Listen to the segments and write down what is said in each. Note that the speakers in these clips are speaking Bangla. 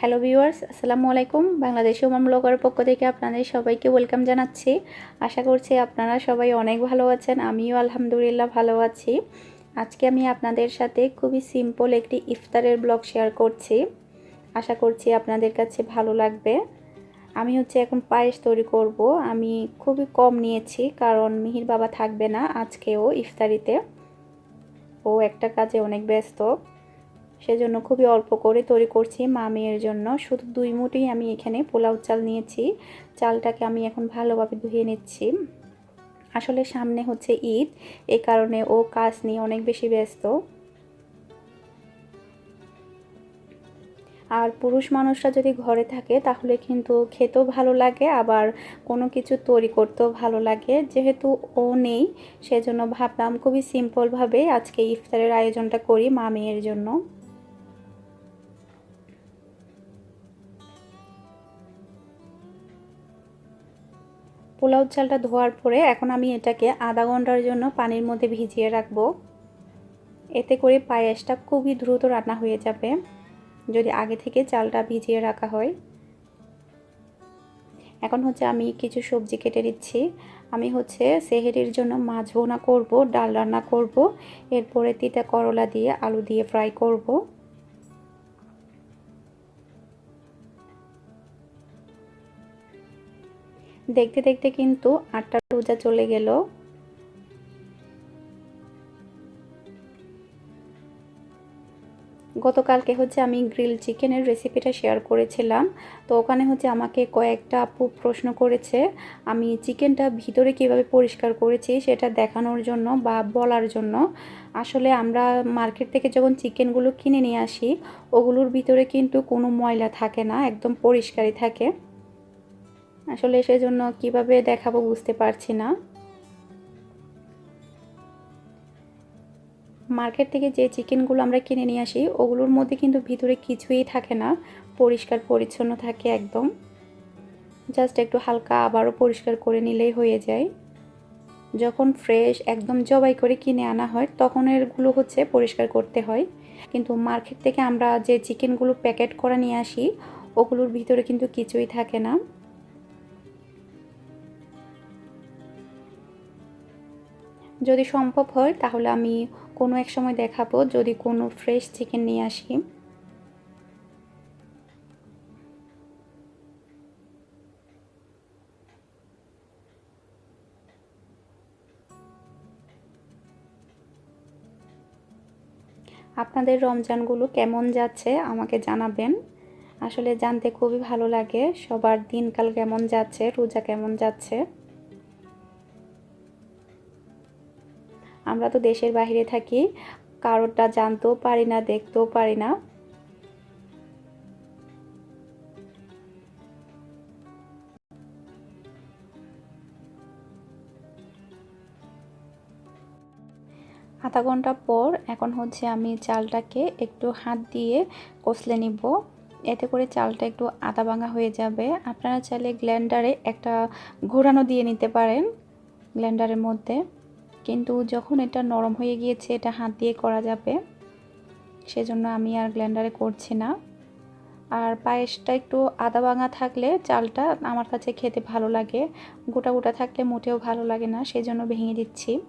হ্যালো ভিউয়ার্স আসসালামু আলাইকুম। বাংলাদেশি ওমান ব্লগার পক্ষ থেকে আপনাদের সবাইকে ওয়েলকাম জানাচ্ছি। আশা করছি আপনারা সবাই অনেক ভালো আছেন, আমিও আলহামদুলিল্লাহ ভালো আছি। আজকে আমি আপনাদের সাথে খুবই সিম্পল একটি ইফতারের ব্লগ শেয়ার করছি। আশা করছি আপনাদের কাছে ভালো লাগবে। আমি হচ্ছে এখন পায়েস তৈরি করব। আমি খুবই কম নিয়েছি, কারণ মিহির বাবা থাকবে না আজকেও ইফতারিতে। ও একটা কাজে অনেক ব্যস্ত। সেজন্য খুবই অল্প করে তৈরি করছি মা মেয়ের জন্য। শুধু দুই মুঠি আমি এখানে পোলাও চাল নিয়েছি। চালটাকে আমি এখন ভালোভাবে ধুয়ে নিচ্ছি। আসলে সামনে হচ্ছে ঈদ এই কারণে ও কাজ নিয়ে অনেক বেশি ব্যস্ত। আর পুরুষ মানুষরা যদি ঘরে থাকে, তাহলে কিন্তু খেতেও ভালো লাগে, আবার কোনো কিছু তৈরি করতেও ভালো লাগে। যেহেতু ও নেই, সেজন্য ভাবলাম খুবই সিম্পলভাবে আজকে ইফতারের আয়োজনটা করি মা মেয়ের জন্য। পোলাও চালটা ধোয়ার পরে এখন আমি এটাকে আধা ঘণ্টার জন্য পানির মধ্যে ভিজিয়ে রাখব। এতে করে পায়েসটা খুবই দ্রুত রান্না হয়ে যাবে, যদি আগে থেকে চালটা ভিজিয়ে রাখা হয়। এখন হচ্ছে আমি কিছু সবজি কেটে দিচ্ছি আমি হচ্ছে সেহেরির জন্য মাছ ভোনা করব, ডাল রান্না করব, এরপরে তিতা করলা দিয়ে আলু দিয়ে ফ্রাই করব। দেখতে দেখতে কিন্তু আটটা রোজা চলে গেল। গতকালকে হচ্ছে আমি গ্রিল চিকেনের রেসিপিটা শেয়ার করেছিলাম। তো ওখানে হচ্ছে আমাকে কয়েকটা আপু প্রশ্ন করেছে, আমি চিকেনটা ভিতরে কীভাবে পরিষ্কার করেছি সেটা দেখানোর জন্য বা বলার জন্য। আসলে আমরা মার্কেট থেকে যখন চিকেনগুলো কিনে নিয়ে আসি, ওগুলোর ভিতরে কিন্তু কোনো ময়লা থাকে না, একদম পরিষ্কারই থাকে। আসলে সেজন্য কীভাবে দেখাবো বুঝতে পারছি না। মার্কেট থেকে যে চিকেনগুলো আমরা কিনে নিয়ে আসি, ওগুলোর মধ্যে কিন্তু ভিতরে কিছুই থাকে না, পরিষ্কার পরিচ্ছন্ন থাকে একদম। জাস্ট একটু হালকা আবারও পরিষ্কার করে নিলেই হয়ে যায়। যখন ফ্রেশ একদম জবাই করে কিনে আনা হয়, তখন এরগুলো হচ্ছে পরিষ্কার করতে হয়। কিন্তু মার্কেট থেকে আমরা যে চিকেনগুলো প্যাকেট করা নিয়ে আসি, ওগুলোর ভিতরে কিন্তু কিছুই থাকে না। যদি সম্ভব হয়, তাহলে আমি কোনো এক সময় দেখাবো, যদি কোনো ফ্রেশ চিকেন নিয়ে আসি। আপনাদের রমজানগুলো কেমন যাচ্ছে, আমাকে জানাবেন। আসলে জানতে খুবই ভালো লাগে, সবার দিনকাল কেমন যাচ্ছে, রোজা কেমন যাচ্ছে। আমরা তো দেশের বাহিরে থাকি, কারোরটা জানতেও পারি না, দেখতেও পারি না। আধা ঘণ্টা পর এখন হচ্ছে আমি চালটাকে একটু হাত দিয়ে কষলে নিব। এতে করে চালটা একটু আদা ভাঙা হয়ে যাবে। আপনারা চাইলে গ্ল্যান্ডারে একটা ঘোরানো দিয়ে নিতে পারেন গ্ল্যান্ডারের মধ্যে। কিন্তু যখন এটা নরম হয়ে গিয়েছে, এটা হাত দিয়ে করা যাবে। সেজন্য আমি আর গ্ল্যান্ডারে করছি না। আর পায়েসটা একটু আদা ভাঙা থাকলে চালটা আমার কাছে খেতে ভালো লাগে। গোটা গোটা থাকলে মোটেও ভালো লাগে না, সেজন্য ভেঙে দিচ্ছি।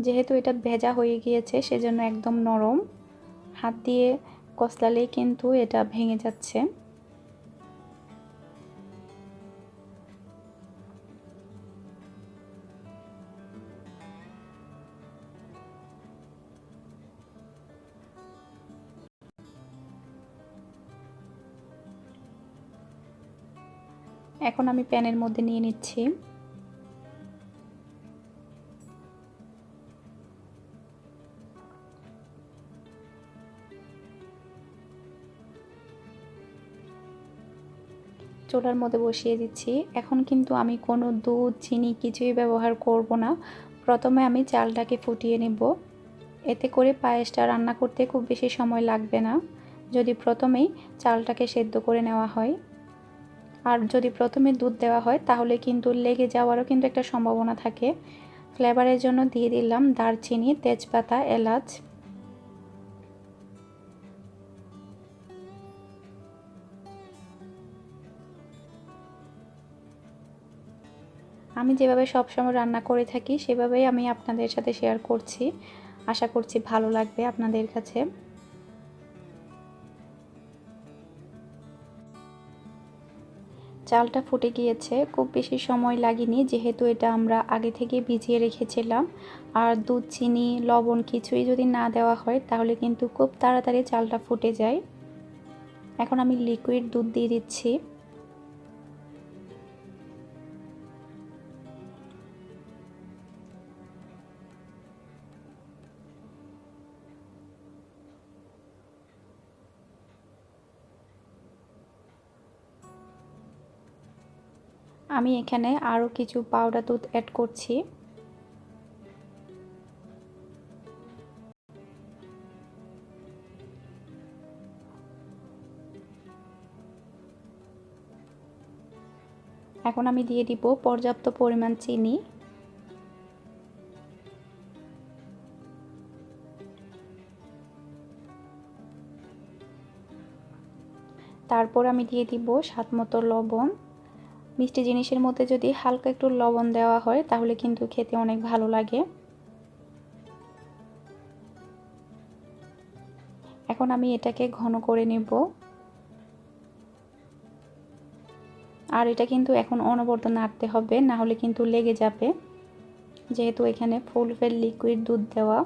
যেহেতু এটা ভেজা হয়ে গিয়েছে, সেজন্য একদম নরম। হাত দিয়ে কসলালেই কিন্তু এটা ভেঙে যাচ্ছে। এখন আমি প্যানের মধ্যে নিয়ে নিচ্ছি। চোলার মধ্যে বসিয়ে দিচ্ছি। এখন কিন্তু আমি কোনো দুধ, চিনি কিছুই ব্যবহার করব না। প্রথমে আমি চালটাকে ফুটিয়ে নেব। এতে করে পায়েসটা রান্না করতে খুব বেশি সময় লাগবে না। যদি প্রথমেই চালটাকে সেদ্ধ করে নেওয়া হয়। আর যদি প্রথমে দুধ দেওয়া হয়, তাহলে কিন্তু লেগে যাওয়ারও কিন্তু একটা সম্ভাবনা থাকে। ফ্লেভারের জন্য দিয়ে দিলাম দারচিনি, তেজপাতা, এলাচ। আমি যেভাবে সবসময় রান্না করে থাকি, সেভাবেই আমি আপনাদের সাথে শেয়ার করছি। আশা করছি ভালো লাগবে আপনাদের কাছে। চালটা ফুটে গিয়েছে। খুব বেশি সময় লাগেনি, যেহেতু এটা আমরা আগে থেকে ভিজিয়ে রেখেছিলাম। আর দুধ, চিনি, লবণ কিছুই যদি না দেওয়া হয়, তাহলে কিন্তু খুব তাড়াতাড়ি চালটা ফুটে যায়। এখন আমি লিকুইড দুধ দিয়ে দিচ্ছি। আমি এখানে আরও কিছু পাউডার দুধ অ্যাড করছি। এখন আমি দিয়ে দিব পর্যাপ্ত পরিমাণ চিনি। তারপর আমি দিয়ে দিব স্বাদ মতো লবণ। মিষ্টি জিনিসের মধ্যে যদি হালকা একটু লবণ দেওয়া হয়, তাহলে কিন্তু খেতে অনেক ভালো লাগে। এখন আমি এটাকে ঘন করে নেব। আর এটা কিন্তু এখন অনবরত নাড়তে হবে, না হলে কিন্তু লেগে যাবে। যেহেতু এখানে ফুল ফেল লিকুইড দুধ দেওয়া।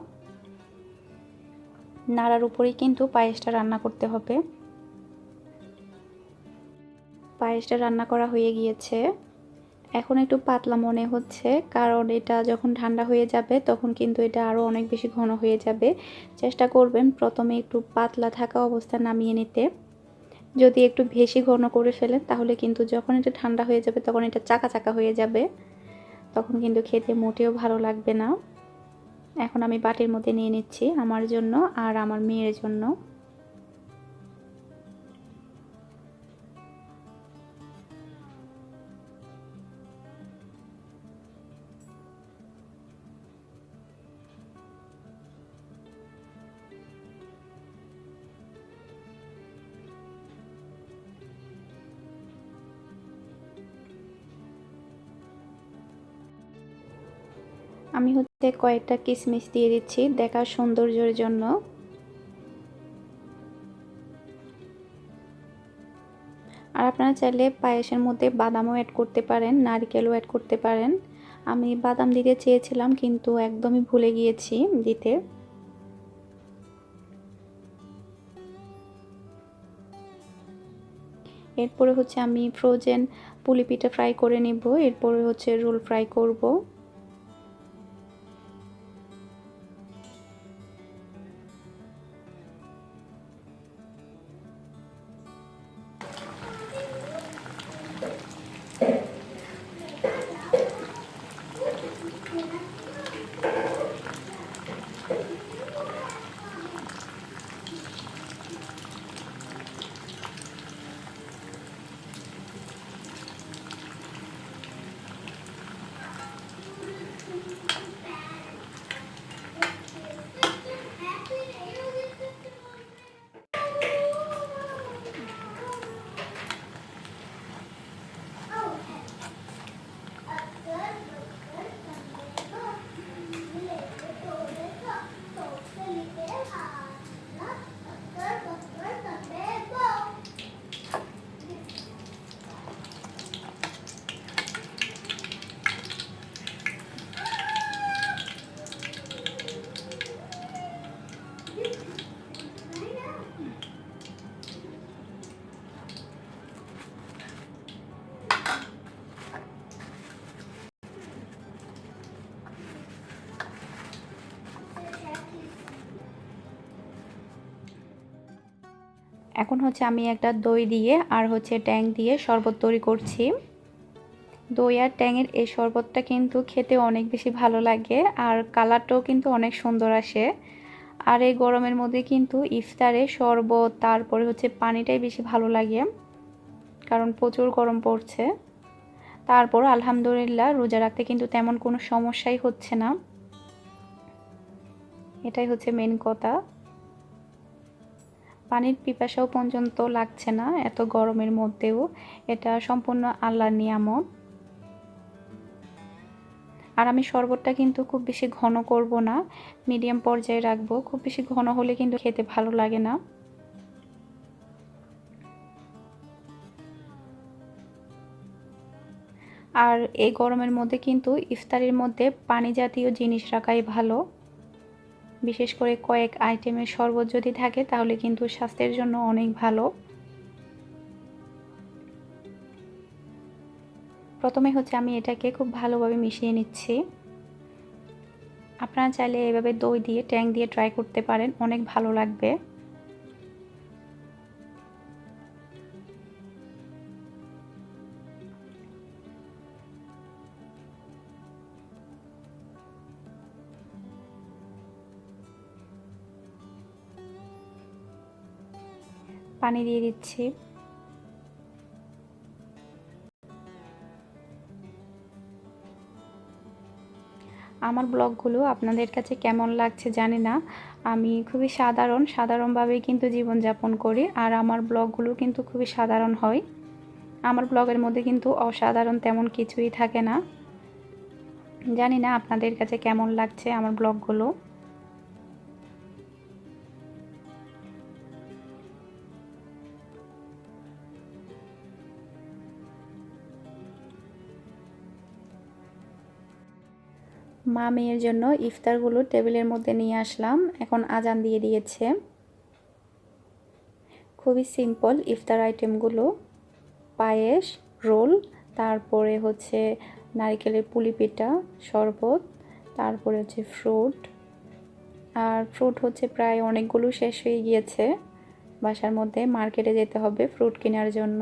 নাড়ার উপরেই কিন্তু পায়েসটা রান্না করতে হবে। পায়েসটা রান্না করা হয়ে গিয়েছে। এখন একটু পাতলা মনে হচ্ছে, কারণ এটা যখন ঠান্ডা হয়ে যাবে তখন কিন্তু এটা আরও অনেক বেশি ঘন হয়ে যাবে। চেষ্টা করবেন প্রথমে একটু পাতলা থাকা অবস্থা নামিয়ে নিতে। যদি একটু বেশি ঘন করে ফেলেন তাহলে কিন্তু যখন এটা ঠান্ডা হয়ে যাবে তখন এটা চাকা চাকা হয়ে যাবে। তখন কিন্তু খেতে মোটেও ভালো লাগবে না। এখন আমি বাটির মধ্যে নিয়ে নিচ্ছি আমার জন্য আর আমার মেয়ের জন্য। আমি হচ্ছে কয়েকটা কিশমিশ দিয়ে দিচ্ছি দেখার সৌন্দর্যের জন্য। আর আপনারা চাইলে পায়েসের মধ্যে বাদামও অ্যাড করতে পারেন, নারকেলও অ্যাড করতে পারেন। আমি বাদাম দিতে চেয়েছিলাম, কিন্তু একদমই ভুলে গিয়েছি দিতে। এরপরে হচ্ছে আমি ফ্রোজেন পুলি পিঠা ফ্রাই করে নেব, এরপরে হচ্ছে রোল ফ্রাই করব। এখন হচ্ছে আমি একটা দই দিয়ে আর হচ্ছে ট্যাং দিয়ে শরবত তৈরি করছি। দই আর ট্যাংয়ের এই শরবতটা কিন্তু খেতে অনেক বেশি ভালো লাগে আর কালারটাও কিন্তু অনেক সুন্দর আসে। আর এই গরমের মধ্যে কিন্তু ইফতারে শরবত, তারপরে হচ্ছে পানিটাই বেশি ভালো লাগে, কারণ প্রচুর গরম পড়ছে। তারপর আলহামদুলিল্লাহ রোজা রাখতে কিন্তু তেমন কোনো সমস্যাই হচ্ছে না। এটাই হচ্ছে মেন কথা। পানির পিপাসাও পর্যন্ত লাগছে না, এত গরমের মধ্যেও। এটা সম্পূর্ণ আল্লাহর নিয়ামত। আর আমি শরবতটা কিন্তু খুব বেশি ঘন করব না, মিডিয়াম পর্যায়ে রাখব। খুব বেশি ঘন হলে কিন্তু খেতে ভালো লাগে না। আর এই গরমের মধ্যে কিন্তু ইফতারির মধ্যে পানি জাতীয় জিনিস রাখাই ভালো। বিশেষ করে কয়েক আইটেমের শরবত যদি থাকে, তাহলে কিন্তু স্বাস্থ্যের জন্য অনেক ভালো। প্রথমে হচ্ছে আমি এটাকে খুব ভালোভাবে মিশিয়ে নিচ্ছি। আপনারা চাইলে এভাবে দই দিয়ে, ট্যাং দিয়ে ট্রাই করতে পারেন, অনেক ভালো লাগবে। পানি দিয়ে দিচ্ছি। আমার ব্লগগুলো আপনাদের কাছে কেমন লাগছে জানি না। আমি খুবই সাধারণ, সাধারণভাবেই কিন্তু জীবনযাপন করি আর আমার ব্লগগুলো কিন্তু খুবই সাধারণ হয়। আমার ব্লগের মধ্যে কিন্তু অসাধারণ তেমন কিছুই থাকে না। জানি না আপনাদের কাছে কেমন লাগছে আমার ব্লগগুলো। মা মেয়ের জন্য ইফতারগুলো টেবিলের মধ্যে নিয়ে আসলাম। এখন আজান দিয়ে দিয়েছে। খুবই সিম্পল ইফতার আইটেমগুলো। পায়েস, রোল, তারপরে হচ্ছে নারিকেলের পুলি পিঠা, শরবত, তারপরে হচ্ছে ফ্রুট। আর ফ্রুট হচ্ছে প্রায় অনেকগুলো শেষ হয়ে গিয়েছে। বাসার মধ্যে মার্কেটে যেতে হবে ফ্রুট কেনার জন্য।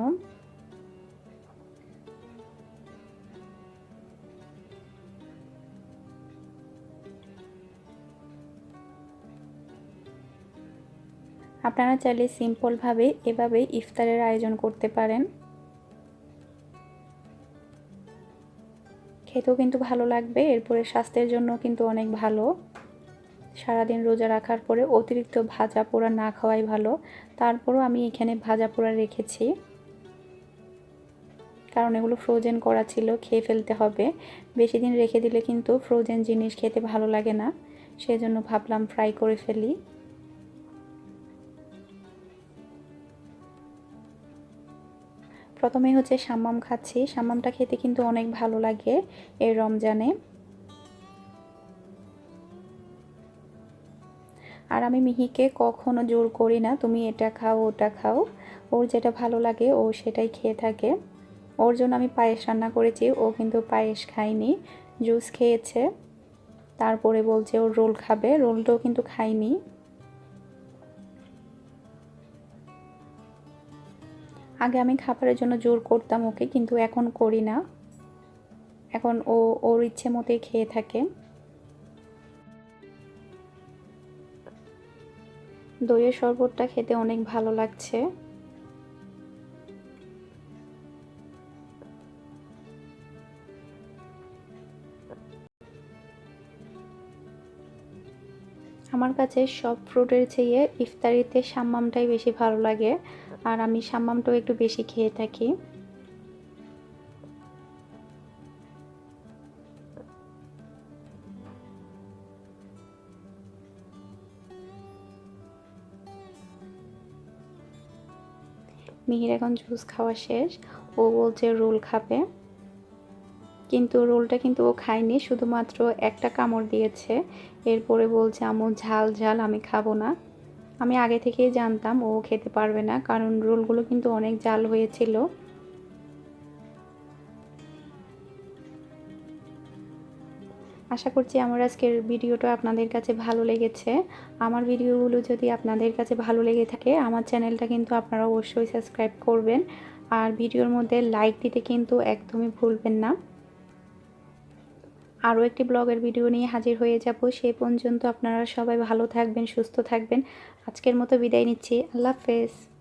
আপনারা চাইলে সিম্পলভাবে এভাবে ইফতারের আয়োজন করতে পারেন। খেতেও কিন্তু ভালো লাগবে, এরপরে স্বাস্থ্যের জন্য কিন্তু অনেক ভালো। সারাদিন রোজা রাখার পরে অতিরিক্ত ভাজা পোড়া না খাওয়াই ভালো। তারপরও আমি এখানে ভাজা পোড়া রেখেছি। কারণ এগুলো ফ্রোজেন করা ছিল, খেয়ে ফেলতে হবে। বেশি দিন রেখে দিলে কিন্তু ফ্রোজেন জিনিস খেতে ভালো লাগে না। সেজন্য ভাবলাম ফ্রাই করে ফেলি। প্রথমে হচ্ছে সাম্মাম খাচ্ছি। সাম্মামটা খেতে কিন্তু অনেক ভালো লাগে এই রমজানে। আর আমি মিহিকে কখনো জোর করি না, তুমি এটা খাও, ওটা খাও। ওর যেটা ভালো লাগে, ও সেটাই খেয়ে থাকে। ওর জন্য আমি পায়েস রান্না করেছি, ও কিন্তু পায়েস খায়নি, জুস খেয়েছে। তারপরে বলছে ওর রোল খাবে, রোলটাও কিন্তু খায়নি। আগে আমি খাবারের জন্য জোর করতাম ওকে, কিন্তু এখন করি না। এখন ও, ওর ইচ্ছে মতোই খেয়ে থাকে। দইয়ের শরবতটা খেতে অনেক ভালো লাগছে। আমার কাছে সব ফ্রুটের চেয়ে ইফতারিতে সাম্মামটাই বেশি ভালো লাগে। আর আমি সাম্মামটাও একটু বেশি খেয়ে থাকি। মিহির এখন জুস খাওয়া শেষ। ও বলছে, রোল খাবে। কিন্তু রোলটা কিন্তু ও খায়নি, শুধুমাত্র একটা কামড় দিয়েছে। এরপরে বলছে আমু ঝাল ঝাল, আমি খাব না। আমি আগে থেকেই জানতাম ও খেতে পারবে না, কারণ রোলগুলো কিন্তু অনেক জাল হয়েছিল। আশা করছি আমার আজকের ভিডিওটা আপনাদের কাছে ভালো লেগেছে। আমার ভিডিওগুলো যদি আপনাদের কাছে ভালো লেগে থাকে, আমার চ্যানেলটা কিন্তু আপনারা অবশ্যই সাবস্ক্রাইব করবেন। আর ভিডিওর মধ্যে লাইক দিতে কিন্তু একদমই ভুলবেন না। আরও একটি ব্লগের ভিডিও নিয়ে হাজির হয়ে যাব। সে পর্যন্ত আপনারা সবাই ভালো থাকবেন, সুস্থ থাকবেন। আজকের মতো বিদায় নিচ্ছি। আল্লাহ হাফেজ।